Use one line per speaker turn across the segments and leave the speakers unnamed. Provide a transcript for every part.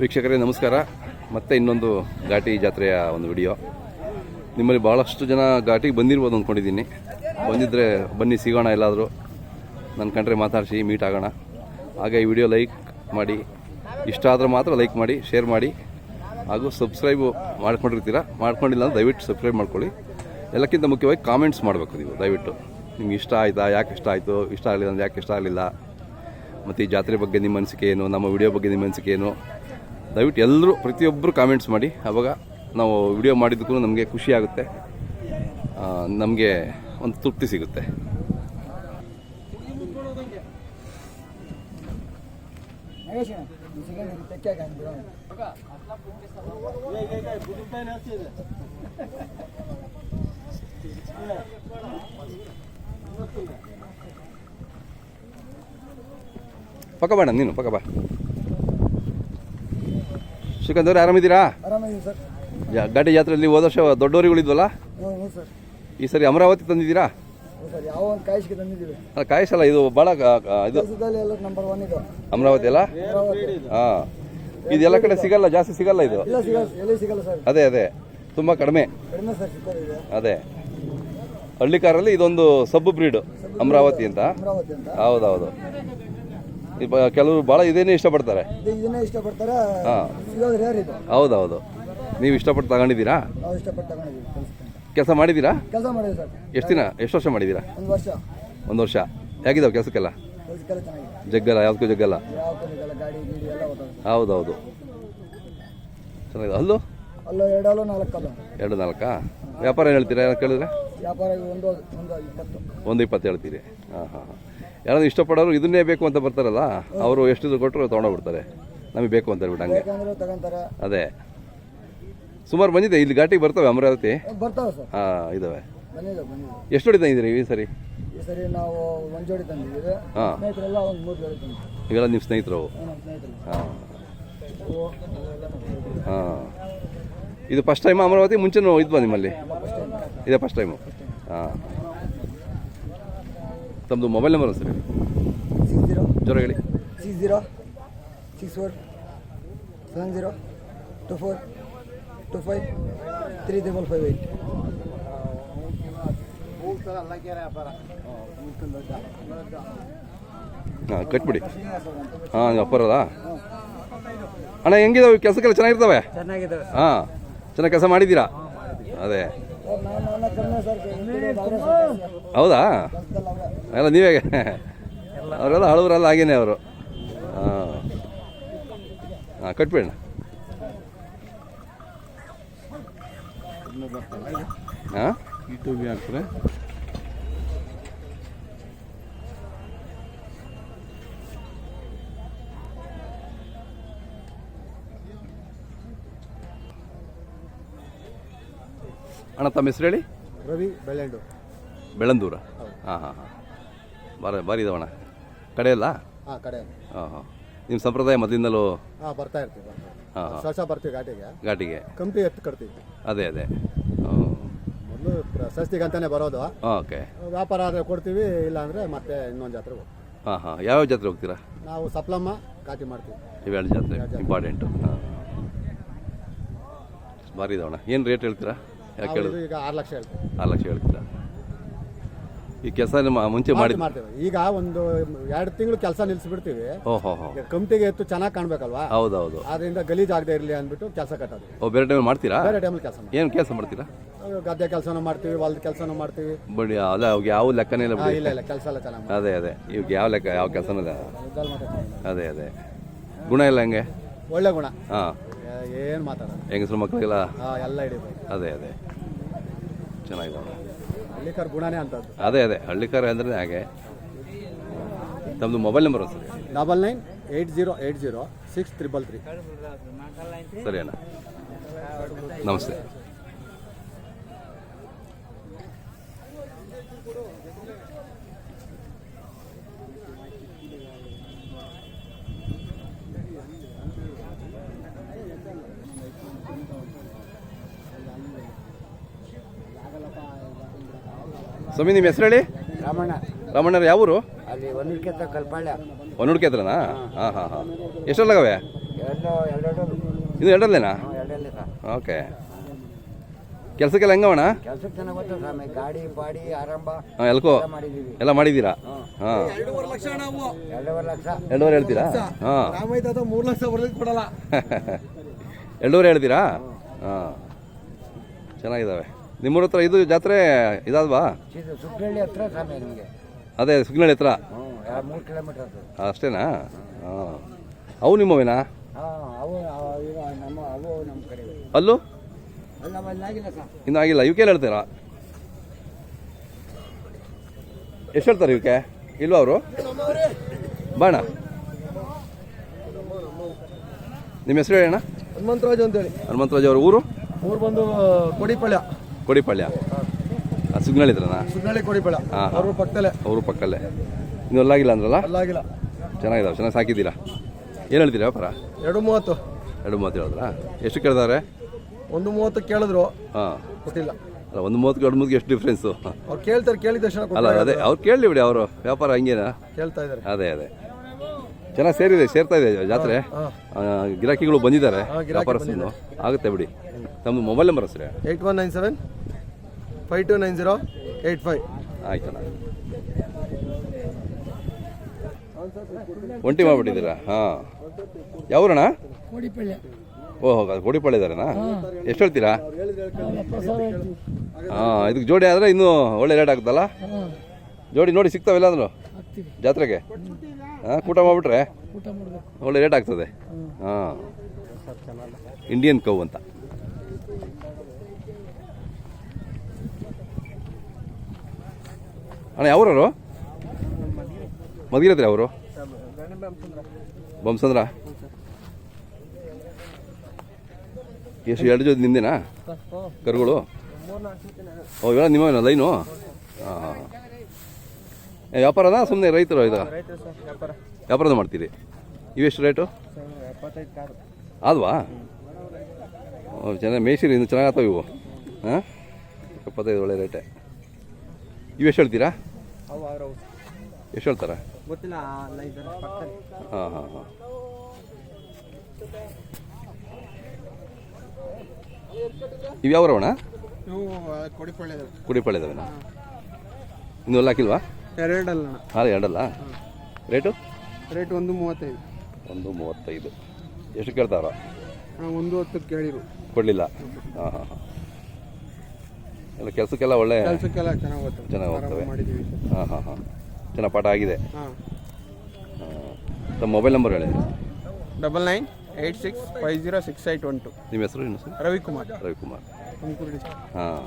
ವೀಕ್ಷಕರೇ, ನಮಸ್ಕಾರ. ಮತ್ತೆ ಇನ್ನೊಂದು ಘಾಟಿ ಜಾತ್ರೆಯ ಒಂದು ವಿಡಿಯೋ. ನಿಮ್ಮಲ್ಲಿ ಭಾಳಷ್ಟು ಜನ ಘಾಟಿಗೆ ಬಂದಿರ್ಬೋದು ಅಂದ್ಕೊಂಡಿದ್ದೀನಿ ಬಂದಿದ್ದರೆ ಬನ್ನಿ, ಸಿಗೋಣ ಎಲ್ಲಾದರೂ. ನನ್ನ ಕಂಡ್ರೆ ಮಾತಾಡಿಸಿ ಮೀಟ್ ಆಗೋಣ. ಹಾಗೆ ಈ ವಿಡಿಯೋ ಲೈಕ್ ಮಾಡಿ, ಇಷ್ಟ ಆದರೆ ಮಾತ್ರ ಲೈಕ್ ಮಾಡಿ ಶೇರ್ ಮಾಡಿ. ಹಾಗೂ ಸಬ್ಸ್ಕ್ರೈಬು ಮಾಡ್ಕೊಂಡಿರ್ತೀರ? ಮಾಡ್ಕೊಂಡಿಲ್ಲ ಅಂದ್ರೆ ದಯವಿಟ್ಟು ಸಬ್ಸ್ಕ್ರೈಬ್ ಮಾಡ್ಕೊಳ್ಳಿ. ಎಲ್ಲಕ್ಕಿಂತ ಮುಖ್ಯವಾಗಿ ಕಾಮೆಂಟ್ಸ್ ಮಾಡಬೇಕು ನೀವು, ದಯವಿಟ್ಟು. ನಿಮ್ಗೆ ಇಷ್ಟ ಆಯಿತಾ, ಯಾಕೆ ಇಷ್ಟ ಆಯಿತು, ಇಷ್ಟ ಆಗಲಿಲ್ಲ ಅಂದ್ರೆ ಯಾಕೆ ಇಷ್ಟ ಆಗಲಿಲ್ಲ? ಮತ್ತು ಈ ಜಾತ್ರೆ ಬಗ್ಗೆ ನಿಮ್ಮ ಅನಿಸಿಕೆ ಏನು, ನಮ್ಮ ವಿಡಿಯೋ ಬಗ್ಗೆ ನಿಮ್ಮ ಅನಿಸಿಕೆ ಏನು, ದಯವಿಟ್ಟು ಎಲ್ಲರೂ ಪ್ರತಿಯೊಬ್ಬರು ಕಾಮೆಂಟ್ಸ್ ಮಾಡಿ. ಅವಾಗ ನಾವು ವಿಡಿಯೋ ಮಾಡಿದ್ದಕ್ಕೂ ನಮಗೆ ಖುಷಿ ಆಗುತ್ತೆ. ನಮಗೆ ಒಂದು ತೃಪ್ತಿ ಸಿಗುತ್ತೆ. ಪಕ್ಕ ಬೇಡ ನೀನು ಪಕ್ಕ ಬಾ. ಶ್ರೀಕಾಂತ್ ಆರಾಮಿದ್ದೀರಾ? ಗಾಡಿ ಜಾತ್ರೆಯಲ್ಲಿ ಹೋದ ವರ್ಷ ದೊಡ್ಡವರಿಗಳಿದ್ವಲ್ಲ ಈ ಸರಿ ಅಮರಾವತಿ ತಂದಿದ್ದೀರಾ? ಅಲ್ಲ ಕಾಯಿಸಲ್ಲ ಇದು ಭಾಳ ಇದು ಅಮರಾವತಿ ಅಲ್ಲ? ಹಾಂ. ಇದು ಎಲ್ಲ ಕಡೆ ಸಿಗಲ್ಲ ಜಾಸ್ತಿ ಸಿಗಲ್ಲ ಇದು? ಅದೇ ಅದೇ. ತುಂಬ ಕಡಿಮೆ. ಅದೇ. ಹಳ್ಳಿಕಾರಲ್ಲಿ ಇದೊಂದು ಸಬ್ ಬ್ರೀಡ್ ಅಮರಾವತಿ ಅಂತ. ಹೌದೌದು. ಕೆಲವರು ಭಾಳ ಇದೇನೇ ಇಷ್ಟಪಡ್ತಾರೆ.
ಇದು ಇದನ್ನೇ ಇಷ್ಟಪಡ್ತಾರೆ.
ಹಾಂ.
ಸಿಗೋದು ರೇರ್ ಇದು.
ಹೌದೌದು. ನೀವು ಇಷ್ಟಪಟ್ಟು ತಗೊಂಡಿದ್ದೀರಾ?
ನಾವು ಇಷ್ಟಪಟ್ಟು ತಗೊಂಡಿದ್ದೀವಿ
ಕೆಲಸ ಮಾಡಿದ್ದೀರಾ?
ಕೆಲಸ ಮಾಡಿದ್ವಿ ಸರ್.
ಎಷ್ಟು ದಿನ ಎಷ್ಟು ವರ್ಷ ಮಾಡಿದ್ದೀರಾ?
ಒಂದು ವರ್ಷ.
ಒಂದು ವರ್ಷ. ಹೇಗಿದ್ದಾವೆ ಕೆಲಸಕ್ಕೆಲ್ಲ?
ಕೆಲಸಕ್ಕೆಲ್ಲ ಚೆನ್ನಾಗಿದೆ.
ಜಗ್ಗಲ್ಲ ಯಾವುದಕ್ಕೂ ಜಗ್ಗಲ್ಲ?
ಯಾವ ಕಲಿಗೆಲ್ಲ ಗಾಡಿ ಗೀಡಿ ಎಲ್ಲ ಗೊತ್ತಾಗುತ್ತೆ
ಹೌದೌದು. ಚೆನ್ನಾಗಿದೆ. ಅಲ್ಲೂ
ಅಲ್ಲೋ ಎರಡಲ್ಲೋ ನಾಲ್ಕಲ್ಲ.
ಎರಡು ನಾಲ್ಕಾ? ವ್ಯಾಪಾರ ಏನು ಹೇಳ್ತೀರಾ? ಯಾರು ಕೇಳಿದ್ರೆ?
ವ್ಯಾಪಾರ ಒಂದು ಒಂದು ಇಪ್ಪತ್ತು.
ಒಂದು ಇಪ್ಪತ್ತು ಹೇಳ್ತೀರಿ. ಹಾಂ ಹಾಂ ಹಾಂ. ಯಾರಾದ್ರೂ ಇಷ್ಟಪಡೋರು ಇದನ್ನೇ ಬೇಕು ಅಂತ ಬರ್ತಾರಲ್ಲ ಅವರು ಎಷ್ಟು ಇದು ಕೊಟ್ಟರು ತೊಗೊಂಡೋಗ್ಬಿಡ್ತಾರೆ. ನಮಗೆ ಬೇಕು ಅಂತ ಹೇಳ್ಬಿಟ್ಟು ಹಂಗೆ. ಅದೇ. ಸುಮಾರು ಬಂದಿದೆ ಇಲ್ಲಿ ಘಾಟಿಗೆ ಬರ್ತವೆ ಅಮರಾವತಿ. ಹಾಂ ಇದಾವೆ. ಎಷ್ಟು ಹೊಡಿ ತಂದಿದ್ದೀರಿ ಈ ಸರಿ?
ನಾವು ಒಂದು ಜೋಡಿ ತಂದಿದ್ದೀವಿ.
ಹಾಂ.
ಜೋಡಿ
ಇವೆಲ್ಲ ನಿಮ್ಮ ಸ್ನೇಹಿತರು. ಹಾಂ. ಹಾಂ. ಇದು ಫಸ್ಟ್ ಟೈಮ್ ಅಮರಾವತಿ? ಮುಂಚೆನೂ ಇದ್ವಾ ನಿಮ್ಮಲ್ಲಿ? ಇದೇ ಫಸ್ಟ್ ಟೈಮು ಹಾಂ. ತಮ್ಮದು mobile number sir?
Six zero
ಜ್ವರ ಹೇಳಿ.
Six zero six four seven zero two four two five three triple five eight
ಹಾಂ ಕಟ್ಬಿಡಿ. ಹಾಂ ಅಪ್ಪರದ ಅಣ್ಣ ಹೆಂಗಿದಾವೆ? ಕೆಲಸಕ್ಕೆಲ್ಲ ಚೆನ್ನಾಗಿರ್ತವೆ?
ಚೆನ್ನಾಗಿದೆ
ಹಾಂ ಚೆನ್ನಾಗಿ ಕೆಲಸ ಮಾಡಿದ್ದೀರಾ? ಅದೇ. ಹೌದಾ? ಎಲ್ಲ ನೀವೇ ಅವರೆಲ್ಲ ಹಳವರೆಲ್ಲ ಹಾಗೇನೆ ಅವರು. ಹಾಂ. ಹಾಂ ಕಟ್ಬಿಡೋಣ. ಹಾಂ? ಯೂಟ್ಯೂಬ್ಗೆ ಹಾಕ್ತಾರೆ ಅಣ್ಣ ತಮ್ಮ ಹೆಸರು ಹೇಳಿ?
ರವಿ ಬೆಳ್ಳಂಡೂರ
ಬೆಳಂದೂರ ಹಾಂ ಹಾಂ ಹಾಂ. ಬಾರ ಬಾರಿ ಇದಾವಣ ಕಡೆ ಅಲ್ಲ
ಹಾಂ ಕಡೆ
ಹಾಂ ಹಾಂ. ನಿಮ್ಮ ಸಂಪ್ರದಾಯ ಮೊದಲಿಂದಲೂ
ಹಾಂ ಬರ್ತಾ ಇರ್ತೀವಿ
ಹಾಂ ಹಾಂ.
ವರ್ಷ ಬರ್ತೀವಿ ಘಾಟಿಗೆ.
ಘಾಟಿಗೆ.
ಕಂಪ್ನಿ ಎತ್ತು ಕಟ್ತೀವಿ.
ಅದೇ ಅದೇ.
ಮೊದಲು ಪ್ರಶಸ್ತಿಗೆ ಅಂತಾನೆ ಬರೋದು
ಓಕೆ.
ವ್ಯಾಪಾರ ಆದರೆ ಕೊಡ್ತೀವಿ ಇಲ್ಲ ಅಂದರೆ ಮತ್ತೆ ಇನ್ನೊಂದು ಜಾತ್ರೆ ಹೋಗ್ತೀವಿ.
ಹಾಂ ಹಾಂ. ಯಾವ್ಯಾವ ಜಾತ್ರೆ ಹೋಗ್ತೀರಾ?
ನಾವು ಸಪ್ಲಮ್ಮ ಘಾಟಿ ಮಾಡ್ತೀವಿ.
ಇವೆರಡು ಜಾತ್ರೆ. ಇಂಪಾರ್ಟೆಂಟು. ಹಾಂ ಭಾರಿ ಏನು ರೇಟ್ ಹೇಳ್ತೀರಾ? ಯಾಕೆ
ನಾವು
ಹೇಳಿದ್ರು
ಈಗ ಆರು ಲಕ್ಷ ಹೇಳ್ತೀವಿ.
ಆರು ಲಕ್ಷ ಹೇಳ್ತೀರಾ? ಈ ಕೆಲಸ ನಿಮ್ಮ ಮುಂಚೆ ಮಾಡಿ
ಮಾಡ್ತೀವಿ. ಈಗ ಒಂದು ಎರಡು ತಿಂಗಳು ಕೆಲಸ ನಿಲ್ಲಿಸ್ಬಿಡ್ತೀವಿ
ಓ ಹೋ
ಕಂಪ್ನಿಗೆ ಎತ್ತು ಚೆನ್ನಾಗಿ ಕಾಣ್ಬೇಕಲ್ವಾ?
ಹೌದೌದು.
ಅದರಿಂದ ಗಲೀಜ್ ಆಗದೆ ಇರಲಿ ಅಂದ್ಬಿಟ್ಟು ಕೆಲಸ ಕಟ್ಟೋದು.
ಓ ಬೇರೆ ಟೈಮ್ ಮಾಡ್ತೀರಾ?
ಬೇರೆ ಟೈಮಲ್ಲಿ ಕೆಲಸ
ಏನು ಕೆಲಸ ಮಾಡ್ತೀರಾ?
ಗದ್ದೆ ಕೆಲಸನೂ ಮಾಡ್ತೀವಿ ಹೊಲದ ಕೆಲಸನೂ ಮಾಡ್ತೀವಿ.
ಬಡಿ ಅಲ್ಲ ಅವ್ಗೆ ಯಾವ ಲೆಕ್ಕನೇ ಇಲ್ಲ ಬಿಡಿ.
ಇಲ್ಲ ಇಲ್ಲ ಕೆಲಸ ಎಲ್ಲ ಚೆನ್ನಾಗಿ
ಅದೇ ಅದೇ. ಇವಾಗ ಯಾವ ಲೆಕ್ಕ ಯಾವ ಕೆಲಸನೂ ಇಲ್ಲ. ಅದೇ ಅದೇ. ಗುಣ ಇಲ್ಲ ಹಂಗೆ?
ಒಳ್ಳೆ ಗುಣ.
ಹಾಂ.
ಏನು ಮಾತಾಡೋದು.
ಹೆಂಗಸ್ರು ಮಕ್ಕಳಿಗೆಲ್ಲ
ಎಲ್ಲ ಹಿಡಿಬೇಕು
ಅದೇ ಅದೇ. ಚೆನ್ನಾಗಿದ್ದಾವೆ
ಹಳ್ಳಿಕರ್ ಗುಣನೇ ಅಂತದ್ದು.
ಅದೇ ಅದೇ. ಹಳ್ಳಿಕಾರ ಅಂದ್ರೆ ಹಾಗೆ. ತಮ್ಮದು mobile number sir?
Double nine eight zero eight zero six triple three.
ಸರಿ ಅಣ್ಣ ನಮಸ್ತೆ. ಸ್ವಾಮಿ ನಿಮ್ಮ ಹೆಸರು ಹೇಳಿ?
ರಾಮಣ್ಣ.
ರಾಮಣ್ಣರು ಯಾವ ಊರು
ಅಲ್ಲಿ ಒಂದಕ್ಕೆ ಕಲ್ಪಾಳ್ಯ.
ಹತ್ರನಾ ಹಾಂ. ಹಾಂ ಹಾಂ ಎಷ್ಟರಲ್ಲಾಗವೆ?
ಎರಡು ಎರಡು
ಇದು ಎರಡಲ್ಲೇನಾ
ಎರಡಲ್ಲಿ ಸರ್.
ಓಕೆ. ಕೆಲಸಕ್ಕೆಲ್ಲ ಹೆಂಗವಣ
ಕೆಲಸಕ್ಕೆ ಚೆನ್ನಾಗಿ ಗೊತ್ತ ಸ್ವಾಮಿ. ಗಾಡಿ ಪಾಡಿ ಆರಂಭ.
ಹಾಂ ಎಲ್ಕೋ
ಎಲ್ಲ ಮಾಡಿದ್ದೀವಿ
ಎಲ್ಲ ಮಾಡಿದ್ದೀರಾ ಹಾಂ.
ಎರಡೂವರೆ ಲಕ್ಷ
ಎರಡೂವರೆ ಹೇಳ್ತೀರಾ? ಹಾಂ.
ರಾಮಯ್ಯ ಮೂರು ಲಕ್ಷ ಬರ್ಲಿಕ್ಕೆ ಕೊಡಲ್ಲ.
ಎರಡೂವರೆ ಹೇಳ್ತೀರಾ? ಹಾಂ. ಚೆನ್ನಾಗಿದ್ದಾವೆ ನಿಮ್ಮೂರ ಹತ್ರ ಇದು ಜಾತ್ರೆ ಇದಾದ್ವಾ?
ಇದು ಸುಬ್ರಹಳ್ಳಿ ಹತ್ರ ಸ್ವಾಮಿ ನಿಮಗೆ.
ಅದೇ ಸುಗ್ನಳ್ಳಿ ಹತ್ರ?
ಮೂರು ಕಿಲೋಮೀಟರ್ ಅದು
ಅಷ್ಟೇನಾ? ಹಾಂ. ಅವು ನಿಮ್ಮವೇನಾ?
ಹಾಂ ಅವು ಅವು ನಮ್ಮ ಅವು ನಮ್ಮ ಕಡೆ. ಇವೆ.
ಅಲ್ಲೂ
ಅಲ್ಲಿ ನಮ್ಮಲ್ಲಿ ಆಗಿಲ್ಲ ಸರ್.
ಇನ್ನೂ ಆಗಿಲ್ಲ ಇವಕ್ಕೆ ಹೇಳ್ತೀರಾ? ಎಷ್ಟು ಹೇಳ್ತಾರೆ ಇವಕ್ಕೆ ಇಲ್ವಾ ಅವರು? ಬಾಣ. ನಿಮ್ಮ ಹೆಸರು ಹೇಳಣ್ಣ
ಹನುಮಂತರಾಜ್ ಅಂತೇಳಿ.
ಹನುಮಂತರಾಜ್ ಅವ್ರ ಊರು?
ಊರು ಬಂದು ಕೊಡಿಪಳ್ಯ
ಕೊಡಿಪಳ್ಯ. ಸುಗ್ನಳ್ಳಿ ಹತ್ರನಾ?
ಸುಗ್ನಳ್ಳಿ ಕೊಡಿಪಳ್ಯ.
ಹಾಂ
ಅವ್ರ ಪಕ್ಕದಲ್ಲೇ.
ಅವರು ಪಕ್ಕದಲ್ಲೇ. ಇನ್ನೂ ಅಲ್ಲಾಗಿಲ್ಲ ಅಂದ್ರಲ್ಲ?
ಅಲ್ಲಾಗಿಲ್ಲ.
ಚೆನ್ನಾಗಿದ್ದಾವೆ ಚೆನ್ನಾಗಿ ಸಾಕಿದ್ದೀರಾ? ಏನು ಹೇಳ್ತೀರಾ ವ್ಯಾಪಾರ?
ಎರಡು ಮೂವತ್ತು.
ಎರಡು ಮೂವತ್ತು ಹೇಳಿದ್ರಾ? ಎಷ್ಟು ಕೇಳಿದಾರೆ?
ಒಂದು ಮೂವತ್ತು ಕೇಳಿದ್ರು.
ಹಾಂ.
ಕೊಟ್ಟಿಲ್ಲ.
ಅಲ್ಲ ಒಂದು ಮೂವತ್ತು ಎರಡು ಮೂವತ್ತಿಗೆ ಎಷ್ಟು ಡಿಫ್ರೆನ್ಸು
ಅವ್ರು ಕೇಳ್ತಾರೆ ಕೇಳಿದ ತಕ್ಷಣ
ಅಲ್ಲ ಅದೇ ಅವ್ರು ಕೇಳಲಿ ಬಿಡಿ ಅವರು. ವ್ಯಾಪಾರ ಹಂಗೇನಾ?
ಕೇಳ್ತಾ ಇದ್ದಾರೆ.
ಅದೇ ಅದೇ. ಚೆನ್ನಾಗಿ ಸೇರಿದೆ ಸೇರ್ತಾ ಇದೆ ಜಾತ್ರೆ. ಆ, ಗಿರಾಕಿಗಳು ಬಂದಿದ್ದಾರೆ ವ್ಯಾಪಾರಸ್ಥರು. ಆಗುತ್ತೆ ಬಿಡಿ. ತಮ್ಮದು mobile number sir
eight one nine seven five two nine zero eight five.
ಆಯ್ತಣ್ಣ. ಒಂಟಿ ಮಾಡ್ಬಿಟ್ಟಿದ್ದೀರಾ? ಹಾಂ. ಯಾವಣ
ಕೋಡಿಪಳ್ಯ
ಓಹೋ ಇದ್ದಾರೇನಾ ಎಷ್ಟು ಹೇಳ್ತೀರಾ? ಹಾಂ ಇದಕ್ಕೆ ಜೋಡಿ ಆದರೆ ಇನ್ನೂ ಒಳ್ಳೆ ರೇಟ್ ಆಗುತ್ತಲ್ಲ? ಜೋಡಿ ನೋಡಿ ಸಿಗ್ತಾವೆಲ್ಲ ಜಾತ್ರೆಗೆ? ಹಾಂ ಕೂಟ ಮಾಡಿಬಿಟ್ರೆ? ಒಳ್ಳೆ ರೇಟ್ ಆಗ್ತದೆ. ಹಾಂ. ಇಂಡಿಯನ್ ಕೌ ಅಂತ. ಅಣ್ಣ ಯಾವ್ರವರು ಮದ್ಗಿರತ್ರಿ ಅವರು? ಬೊಮ್ಸಂದ್ರ? ಎಷ್ಟು ಎರಡು ಜೊತೆ ನಿಂದೇನಾ? ಕರುಗಳು? ಓ ಇವೆಲ್ಲ ನಿಮ್ಮ ಲೈನು? ಹಾಂ. ವ್ಯಾಪಾರನಾ? ಸುಮ್ಮನೆ ರೈತರು ಇದು? ವ್ಯಾಪಾರದ ಮಾಡ್ತೀರಿ. ಇವೆಷ್ಟು ರೇಟು? ಅಲ್ವಾ ಚೆನ್ನಾಗಿ ಮೇಯ್ಸಿರಿ ಇನ್ನು ಚೆನ್ನಾಗತ್ತವೆ ಆಗ್ತಾವೆ ಇವು. ಹಾಂ? ಎಪ್ಪತ್ತೈದು ಒಳ್ಳೆ ರೇಟೆ. ಇವೆಷ್ಟು ಹೇಳ್ತೀರಾ? ಎಷ್ಟು ಹೇಳ್ತಾರೆ?
ಗೊತ್ತಿಲ್ಲ
ಹಾಂ ಹಾಂ ಹಾಂ. ಇವು ಯಾವ್ರವಣ
ನೀವು
ಕುಡಿಪಳ್ಳೆ ಇನ್ನೂ ಎಲ್ಲ ಹಾಕಿಲ್ವಾ?
ಎರಡಲ್ಲ
ಹಾಂ ಎರಡಲ್ಲ? ರೇಟು?
ರೇಟ್ ಒಂದು ಮೂವತ್ತೈದು.
ಒಂದು ಮೂವತ್ತೈದು. ಎಷ್ಟು ಕೇಳ್ತಾವ್ರ
ಒಂದು ಹತ್ತು ಕೇಳಿರು.
ಕೊಡಲಿಲ್ಲ? ಹಾಂ ಹಾಂ ಹಾಂ. ಎಲ್ಲ ಕೆಲಸಕ್ಕೆಲ್ಲ ಒಳ್ಳೆ
ಕೆಲಸಕ್ಕೆಲ್ಲ ಚೆನ್ನಾಗಿ ಗೊತ್ತು
ಚೆನ್ನಾಗಿ ಹೋಗ್ತವೆ
ಮಾಡಿದ್ದೀವಿ.
ಹಾಂ ಹಾಂ ಹಾಂ. ಚೆನ್ನಾಗಿ ಪಾಠ ಆಗಿದೆ?
ಹಾಂ.
ಹಾಂ. ತಮ್ಮ ಮೊಬೈಲ್ ನಂಬರ್ ಹೇಳಿ.
Double nine eight six five zero six eight one two.
ನಿಮ್ಮ ಹೆಸರು ಇನ್ನು ಸರ್
ರವಿಕುಮಾರ್.
ರವಿಕುಮಾರ್.
ತುಮಕೂರು ಡಿಸ್ಟ್ರಿಕ್ಟ್
ಹಾಂ.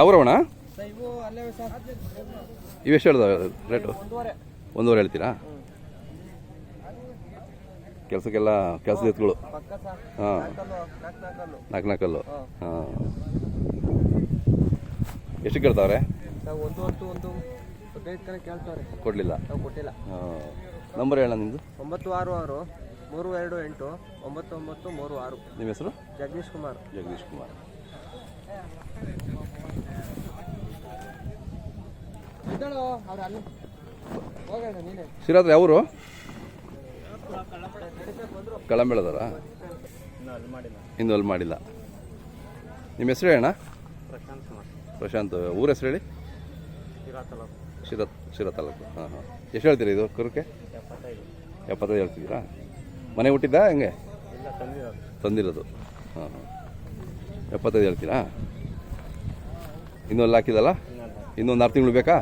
ಯಾವ್ರವಣ ಇವೆಷ್ಟು ಹೇಳ್ದಾವೆ ರೇಟು? ಒಂದೂವರೆ. ಹೇಳ್ತೀರಾ? ಕೆಲಸಕ್ಕೆಲ್ಲ ಕೆಲಸದ ಎತ್ತುಗಳು ಹಾಂ. ನಾಲ್ಕು ನಾಲ್ಕಲ್ಲು. ಹಾಂ. ಎಷ್ಟು ಕೇಳ್ತಾವ್ರೆ? ಕೊಡಲಿಲ್ಲ. ಹಾಂ. ನಂಬರ್ ಹೇಳ ನಿಮ್ಮದು
ಒಂಬತ್ತು ಆರು ಆರು ಮೂರು ಎರಡು ಎಂಟು ಒಂಬತ್ತು ಒಂಬತ್ತು ಮೂರು ಆರು.
ನಿಮ್ಮ ಹೆಸರು?
ಜಗದೀಶ್ ಕುಮಾರ್.
ಜಗದೀಶ್ ಕುಮಾರ್. ಸಿರಾದ್ರೆ ಯಾವರು? ಕಳಂಬೆಳದಾರ ಇನ್ನೂ ಅಲ್ಲಿ ಮಾಡಿಲ್ಲ. ನಿಮ್ಮ ಹೆಸರು ಹೇಳಣ್ಣ ಪ್ರಶಾಂತ್ ಊರ ಹೆಸರು ಹೇಳಿ? ಶಿರಾ ಶಿರಾ ತಾಲೂಕು. ಹಾಂ ಹಾಂ. ಎಷ್ಟು ಹೇಳ್ತೀರಿ ಇದು ಕುರುಕೆ? ಎಪ್ಪತ್ತೈದು. ಹೇಳ್ತಿದ್ದೀರಾ? ಮನೆ ಹುಟ್ಟಿದ್ದ ಹೆಂಗೆ? ತಂದಿರೋದು. ಹಾಂ ಹಾಂ. ಎಪ್ಪತ್ತೈದು ಹೇಳ್ತೀರಾ? ಇನ್ನೊಂದು ಹಾಕಿದಲ್ಲ ಇನ್ನೊಂದು ಆರು ತಿಂಗಳು ಬೇಕಾ?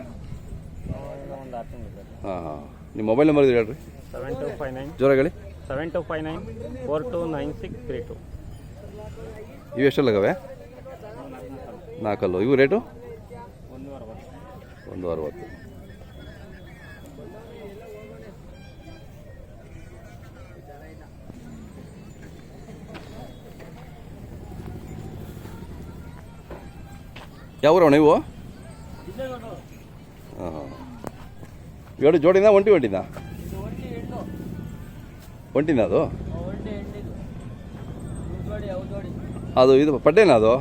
ಹಾಂ ಹಾಂ. ನಿಮ್ಮ ಮೊಬೈಲ್ ನಂಬರ್ ಇದೆ ಹೇಳ್ರಿ.
ಸೆವೆನ್ ಟು ಫೈವ್ ನೈನ್
ಜೋರ ಹೇಳಿ.
Seven two five nine four two nine six three two
ಇವು ಎಷ್ಟಲ್ಲಗವೆ ನಾಲ್ಕಲ್ಲು. ಇವು ರೇಟು
ಒಂದು ಅರವತ್ತು.
ಒಂದು ಅರವತ್ತು ಯಾವ ನೀವು ಹಾಂ. ಎರಡು ಜೋಡಿನ ಒಂಟಿ ಒಂಟಿನ? ಒಂಟಿನ ಅದು ಅದು ಇದು ಪಡ್ಡೆನಾ ಅದು?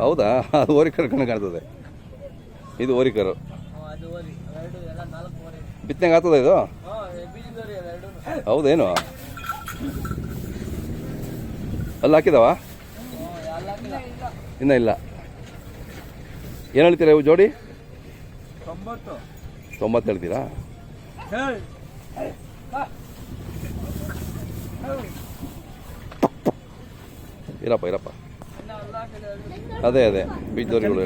ಹೌದಾ? ಅದು ಓರಿಕರು ಕಣ್ಣು ಕಾಣ್ತದೆ. ಇದು ಓರಿಕರು. ಬಿತ್ತನೆಗೆ ಆಗ್ತದ ಇದು? ಹೌದೇನು? ಅಲ್ಲಿ ಹಾಕಿದವ? ಇನ್ನೂ ಇಲ್ಲ. ಏನು ಹೇಳ್ತೀರಾ ಇವು ಜೋಡಿ?
ತೊಂಬತ್ತು.
ತೊಂಬತ್ತು ಹೇಳ್ತೀರಾ? ಇರಪ್ಪ ಇರಪ್ಪ. ಅದೇ ಅದೇ. ಬೀಜದವ್ರಿಗಳು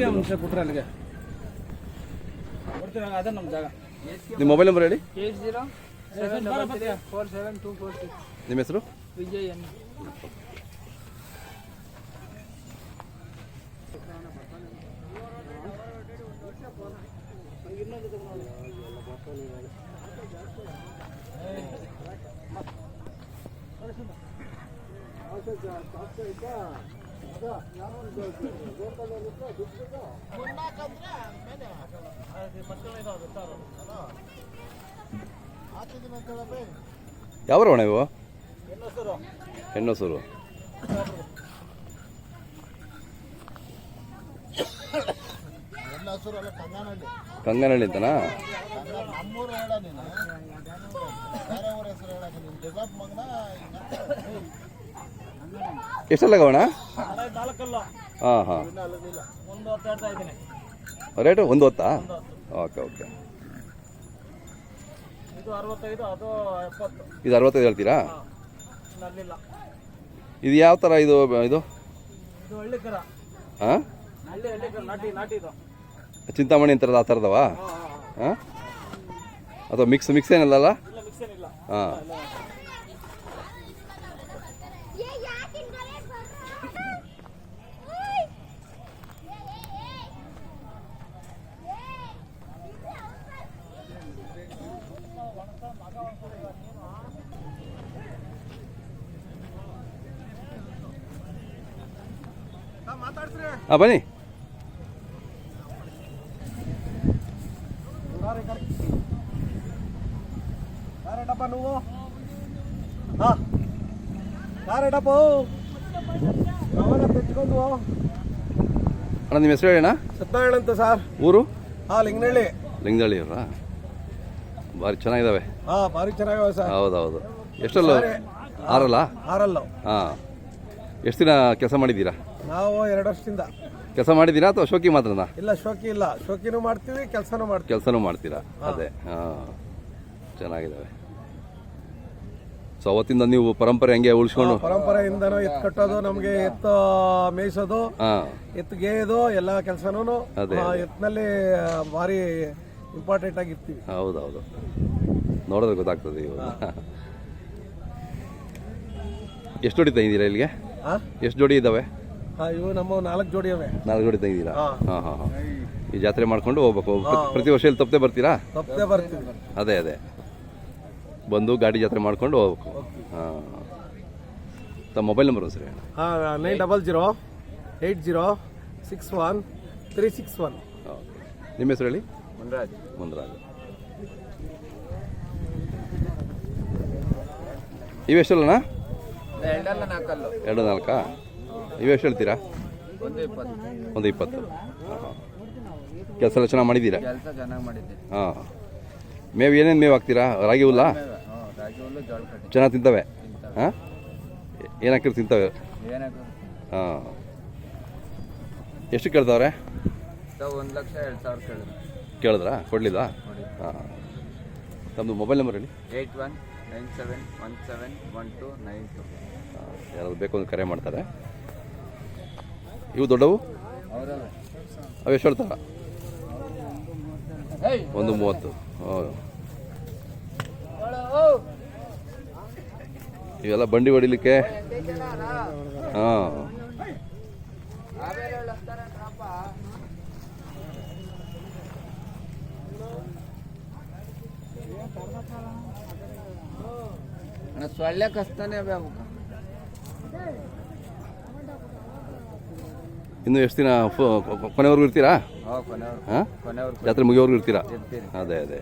ನಮ್ಮ
ಮೊಬೈಲ್ ನಂಬರ್ ಹೇಳಿ? ನಿಮ್ಮ ಹೆಸರು?
ವಿಜಯ್
ಯಾವ ಹೆಣ್ಣು ಇವು ಹೆಣ್ಣಸೂರು ಕಂಗನಹಳ್ಳಿ. ಅಂತನಾ? ಎಷ್ಟಲ್ಲಾಗವಣ ಹಾಂ ಹಾಂ.
ಒಂದು ಹೊತ್ತು ಹೇಳ್ತಾ ಇದ್ದೀನಿ.
ರೇಟು ಒಂದು ಹೊತ್ತಾ? Okay okay.
ಇದು ಅರವತ್ತೈದು ಅದು ಎಪ್ಪತ್ತು.
ಇದು ಅರವತ್ತೈದು ಹೇಳ್ತೀರಾ? ಇದು ಯಾವ ಥರ ಇದು ಇದು? ಹಾಂ? ಚಿಂತಾಮಣಿ ಅಂತಾರಲ್ಲ ಆ ಥರದವ? ಹಾಂ? ಅಥವಾ ಮಿಕ್ಸ್ ಮಿಕ್ಸ್ ಏನಲ್ಲ ಹಾಂ. ಹಾಂ ಬನ್ನಿ.
ತೆಚ್ಕೊಂಡು
ಅಣ್ಣ ನಿಮ್ಮ ಹೆಸರು ಹೇಳಣ್ಣ?
ಸತ್ಯನಾರಾಯಣ ಅಂತ ಸರ್.
ಊರು?
ಹಾ ಲಿಂಗನಹಳ್ಳಿ.
ಲಿಂಗದಳ್ಳಿಯವರಾ ಭಾರಿ ಚೆನ್ನಾಗಿದ್ದಾವೆ
ಹಾ ಭಾರಿ ಚೆನ್ನಾಗಿವೆ ಸರ್.
ಹೌದೌದು. ಎಷ್ಟಲ್ಲ ಆರಲ್ಲ?
ಆರಲ್ಲ.
ಹಾಂ. ಎಷ್ಟು ದಿನ ಕೆಲಸ ಮಾಡಿದ್ದೀರಾ?
ನಾವು ಎರಡು ವರ್ಷದಿಂದ.
ಕೆಲಸ ಮಾಡಿದ್ದೀರಾ ಅಥವಾ ಶೋಕಿ ಮಾತ್ರನಾ?
ಇಲ್ಲ ಶೋಕಿ ಇಲ್ಲ. ಶೋಕಿನೂ ಮಾಡ್ತೀವಿ ಕೆಲಸನೂ ಮಾಡ್ತೀವಿ.
ಕೆಲಸನೂ ಮಾಡ್ತೀರಾ? ಅದೇ. ಹಾಂ. ಚೆನ್ನಾಗಿದ್ದಾವೆ ಸೊ ಅವತ್ತಿಂದ ನೀವು ಪರಂಪರೆ ಹಂಗೆ ಉಳಿಸ್ಕೊಂಡು
ಪರಂಪರೆಯಿಂದ ಎತ್ತು ಕಟ್ಟೋದು ನಮಗೆ ಎತ್ತು ಮೇಯಿಸೋದು ಎತ್ತು ಗೇಯೋದು ಎಲ್ಲ ಕೆಲಸನೂ
ಅದೇ,
ಎತ್ತಿನಲ್ಲಿ ಭಾರಿ ಇಂಪಾರ್ಟೆಂಟ್ ಆಗಿರ್ತೀವಿ.
ಹೌದೌದು. ನೋಡಿದ್ರೆ ಗೊತ್ತಾಗ್ತದೆ ಇವಾಗ. ಎಷ್ಟು ಜೋಡಿ ತಂದಿದ್ದೀರಾ ಇಲ್ಲಿಗೆ? ಎಷ್ಟು ಜೋಡಿ ಇದ್ದಾವೆ?
ಹಾ ಇವು ನಮ್ಮ ನಾಲ್ಕು ಜೋಡಿ ಅವೆ
ನಾಲ್ಕು ಜೋಡಿ ತಂದಿದ್ದೀರಾ?
ಹಾ.
ಹಾಂ ಹಾಂ ಈ ಜಾತ್ರೆ ಮಾಡ್ಕೊಂಡು ಹೋಗ್ಬೇಕು. ಪ್ರತಿ- ಪ್ರತಿ ವರ್ಷ ಇಲ್ಲಿ ತಪ್ಪದೆ ಬರ್ತೀರಾ?
ತಪ್ಪದೆ ಬರ್ತೀವಿ.
ಅದೇ ಅದೇ. ಬಂದು ಗಾಡಿ ಜಾತ್ರೆ ಮಾಡ್ಕೊಂಡು ಹೋಗ್ಬೇಕು. ಹಾಂ. ತಮ್ಮ ಮೊಬೈಲ್ ನಂಬರ್ ಸರಿ
ಹಾ nine double zero eight zero six one three six one.
ನಿಮ್ಮ ಹೆಸರು ಹೇಳಿ?
ಮುನ್ರಾಜ್.
ಮುಂದ್ರಾಜ್ ಇವೆಷ್ಟಲ್ಲಣ್ಣ ಎರಡು ನಾಲ್ಕಾ? ಇವೆಷ್ಟು ಹೇಳ್ತೀರಾ?
ಒಂದು ಇಪ್ಪತ್ತು.
ಕೆಲಸ ಎಲ್ಲ ಚೆನ್ನಾಗಿ ಮಾಡಿದ್ದೀರಾ? ಹಾಂ. ಮೇವು ಏನೇನು ಮೇವು ಹಾಕ್ತೀರಾ? ರಾಗಿ ಹುಲ್ಲ? ಚೆನ್ನಾಗಿ ತಿಂತವೆ? ಹಾಂ? ಏನು ಹಾಕಿದ್ರು ತಿಂತವೆ ಹಾಂ. ಎಷ್ಟು ಕೇಳ್ತಾವ್ರೆ?
ಒಂದು ಲಕ್ಷ ಎರಡು ಸಾವಿರ ಕೇಳಿದ್ರು.
ಕೇಳಿದ್ರಾ? ಕೊಡಲಿಲ್ಲ. ಹಾಂ. ತಮ್ಮದು ಮೊಬೈಲ್ ನಂಬರ್ ಹೇಳಿ.
Eight one nine seven one seven one two nine two.
ಹಾಂ, ಯಾರಾದ್ರು ಬೇಕು ಅಂತ ಕರೆ ಮಾಡ್ತಾರೆ. ಇವು ದೊಡ್ಡವು? ಅವು ಎಷ್ಟು ಹೇಳ್ತಾರ? ಒಂದು ಮೂವತ್ತು. ಹೌದು. ಇವೆಲ್ಲ ಬಂಡಿ ಹೊಡಿಲಿಕ್ಕೆ? ಹಾಂ.
ಸೊಳ್ಳೆ ಕಸ್ತಾನೆ
ಇನ್ನು ಎಷ್ಟು ದಿನ ಕೊನೆವರೆಗೂ ಇರ್ತೀರಾ?
ಹಾಂ
ಜಾತ್ರೆ ಮುಗಿಯೋವರೆಗೂ
ಇರ್ತೀರಿ.
ಅದೇ ಅದೇ.